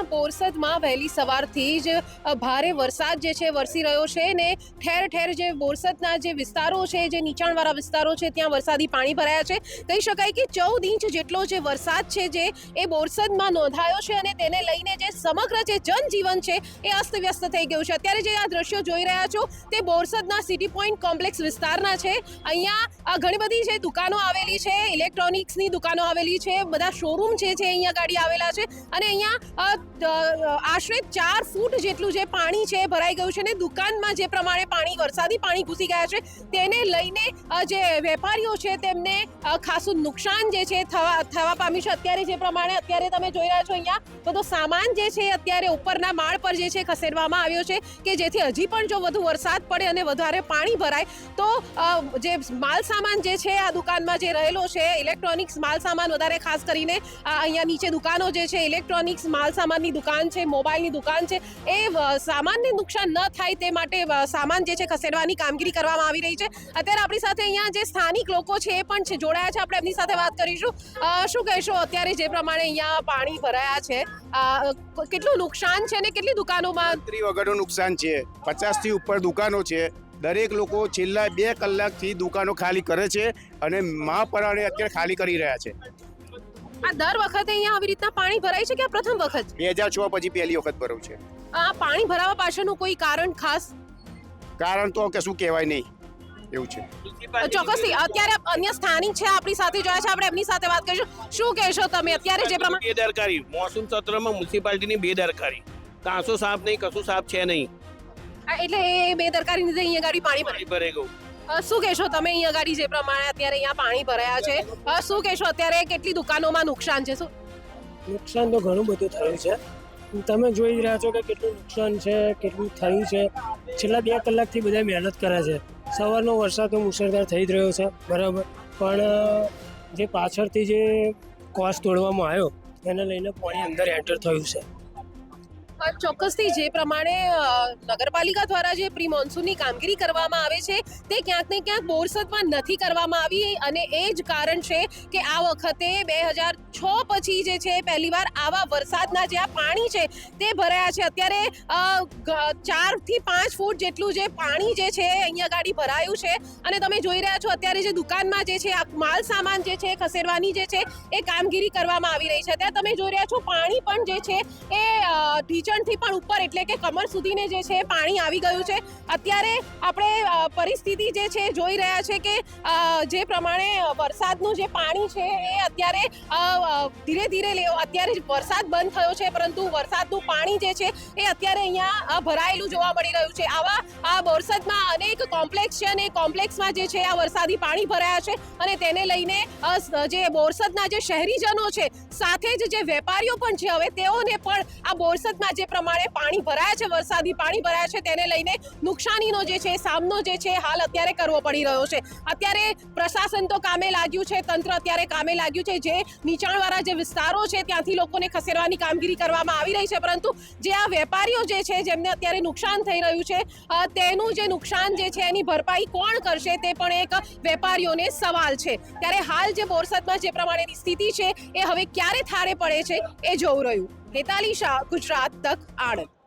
જિલ્લાના બોરસદમાં વહેલી સવારથી જ ભારે વરસાદ જે છે વરસી રહ્યો છે ને ઠેર ઠેર જે બોરસદના જે વિસ્તારો છે, જે નીચાણવાળા વિસ્તારો છે, ત્યાં વરસાદી પાણી ભરાયા છે. કહી શકાય કે ચૌદ ઇંચ જેટલો જે વરસાદ છે જે એ બોરસદમાં નોંધાયો છે અને તેને લઈને જે સમગ્ર જે જનજીવન છે એ અસ્તવ્યસ્ત થઈ ગયું છે. અત્યારે જે આ દ્રશ્યો જોઈ રહ્યા છો તે બોરસદના સિટી પોઈન્ટ કોમ્પ્લેક્સ વિસ્તારના છે. અહીંયા ઘણી બધી જે દુકાનો આવેલી છે, ઇલેક્ટ્રોનિક્સની દુકાનો આવેલી છે, બધા શોરૂમ છે જે અહીંયા ગાડી આવેલા છે. અને અહીંયા આશરે ચાર ફૂટ જેટલું જે પાણી છે ભરાઈ ગયું છે ને દુકાનમાં જે પ્રમાણે પાણી, વરસાદી પાણી ઘૂસી ગયા છે, તેને લઈને જે વેપારીઓ છે તેમને ખાસું નુકસાન જે છે થવા થવા પામ્યું છે. અત્યારે જે પ્રમાણે, અત્યારે તમે જોઈ રહ્યા છો અહીંયા બધો સામાન જે છે અત્યારે ઉપરના માળ પર જે છે ખસેડવામાં આવ્યો છે કે જેથી હજી પણ જો વધુ વરસાદ પડે અને વધારે પાણી ભરાય, તો જે માલ સામાન જે છે આ દુકાનમાં જે રહેલો છે, ઇલેક્ટ્રોનિક્સ માલ સામાન વધારે, ખાસ કરીને અહીંયા નીચે દુકાનો જે છે, ઇલેક્ટ્રોનિક્સ માલ સામાનની દુકાન છે મોબાઈલની દુકાન છે, એ સામાનને નુકસાન ન થાય તે માટે સામાન જે છે ખસેડવાની કામગીરી કરવામાં આવી રહી છે. અત્યારે આપણી સાથે અહીંયા જે સ્થાનિક લોકો છે એ પણ છે, જોડાયા છે. આપણે એમની સાથે વાત કરીશું. શું કહેશો? અત્યારે જે પ્રમાણે અહીંયા પાણી ભરાયા છે કેટલું નુકસાન છે ને કેટલી દુકાનોમાં? વગરનું નુકસાન છે. પચાસથી ઉપર દુકાનો છે. દરેક લોકો છેલ્લા બે કલાકથી દુકાનો ખાલી કરે છે અને મહાપરાણે અત્યારે ખાલી કરી રહ્યા છે. આ દર વખતે અહીંયા આવી રીતના પાણી ભરાય છે કે આ પ્રથમ વખત બે હજાર છ પછી પહેલી વખત ભરું છે. આ પાણી ભરાવા પાછળનું કોઈ કારણ ખાસ? કારણ તો કે શું કહેવાય નહીં. એવું છે. ચોક્કસથી. અત્યારે અન્ય સ્થાનિક છે આપણી સાથે જોયા છે આપણે એમની સાથે વાત કરીશું. શું કહેશો તમે? અત્યારે જે પ્રમાણે બેદરકારી. મોસમ સત્રમાં મ્યુનિસિપાલિટીની બેદરકારી. કાંસો સાફ નહીં કશું સાફ છે નહીં. એટલે એ બેદરકારી લીધે અહીંયા ગાડી પાણી ભરાઈ ગયું. શું કહેશો તમે અહીંયા ગાડી જે પ્રમાણે અત્યારે અહીંયા પાણી ભરાયા છે? શું કહેશો અત્યારે કેટલી દુકાનોમાં નુકસાન છે, શું? નુકસાન તો ઘણું બધું થયું છે. તમે જોઈ રહ્યા છો કે કેટલું નુકસાન છે, કેટલું થયું છે. છેલ્લા બે કલાકથી બધા મહેનત કરે છે. સવારનો વરસાદ તો મુશળધાર થઈ જ રહ્યો છે, બરાબર. પણ જે પાછળથી જે કોસ તોડવામાં આવ્યો, એને લઈને પાણી અંદર એન્ટર થયું છે. ચોક્કસથી જે પ્રમાણે નગરપાલિકા દ્વારા જે પ્રી મોન્સૂનની કામગીરી કરવામાં આવે છે તે ક્યાંક ને ક્યાંક બોરસદમાં નથી કરવામાં આવી અને એ જ કારણ છે કે આ વખતે બે હજાર છ પછી જે છે પહેલીવાર આવા વરસાદના જે આ પાણી છે તે ભરાયા છે. અત્યારે ચારથી પાંચ ફૂટ જેટલું જે પાણી જે છે અહીંયા ગાડી ભરાયું છે. અને તમે જોઈ રહ્યા છો અત્યારે જે દુકાનમાં જે છે માલ સામાન જે છે ખસેડવાની જે છે એ કામગીરી કરવામાં આવી રહી છે. અત્યારે તમે જોઈ રહ્યા છો પાણી પણ જે છે એ અ, ઢીચણથી પણ ઉપર, એટલે કે કમર સુધીને જે છે, પાણી આવી ગયું છે. અત્યારે આપણે પરિસ્થિતિ જે છે, જોઈ રહ્યા છે કે જે પ્રમાણે વરસાદનું જે પાણી છે, એ અત્યારે ધીરે ધીરે લેવો અત્યારે વરસાદ બંધ થયો છે, પરંતુ વરસાદનું પાણી જે છે, એ અત્યારે અહીંયા ભરાયેલું જોવા મળી રહ્યું છે. આવા, આ બોરસદમાં અનેક કોમ્પ્લેક્સ છે અને કોમ્પ્લેક્સમાં જે છે, આ વરસાદી પાણી ભરાયા છે અને તેને લઈને જે બોરસદના જે શહેરીજનો છે, સાથે જ જે વેપારીઓ પણ છે, હવે તેઓને પણ આ બોરસદમાં જે પ્રમાણે પાણી ભરાયા છે, વરસાદી પાણી ભરાયા છે, તેને લઈને નુકસાનીનો જે છે, સામનો જે છે, હાલ અત્યારે કરવો પડી રહ્યો છે. અત્યારે પ્રશાસન તો કામે લાગ્યું છે, તંત્ર અત્યારે કામે લાગ્યું છે. જે નીચાણવાળા જે વિસ્તારો છે, ત્યાંથી લોકોને ખસેડવાની કામગીરી કરવામાં આવી રહી છે, પરંતુ જે આ વેપારીઓ જે છે, જેમને અત્યારે નુકસાન થઈ રહ્યું છે તેનું જે નુકસાન જે છે, એની ભરપાઈ કોણ કરશે, તે પણ એક વેપારીઓને સવાલ છે. ત્યારે હાલ જે બોરસદમાં જે પ્રમાણેની સ્થિતિ છે, એ હવે ક્યારે થાળે પડે છે, એ જોવું રહ્યું. હેતાલી શાહ ગુજરાત તક આણંદ.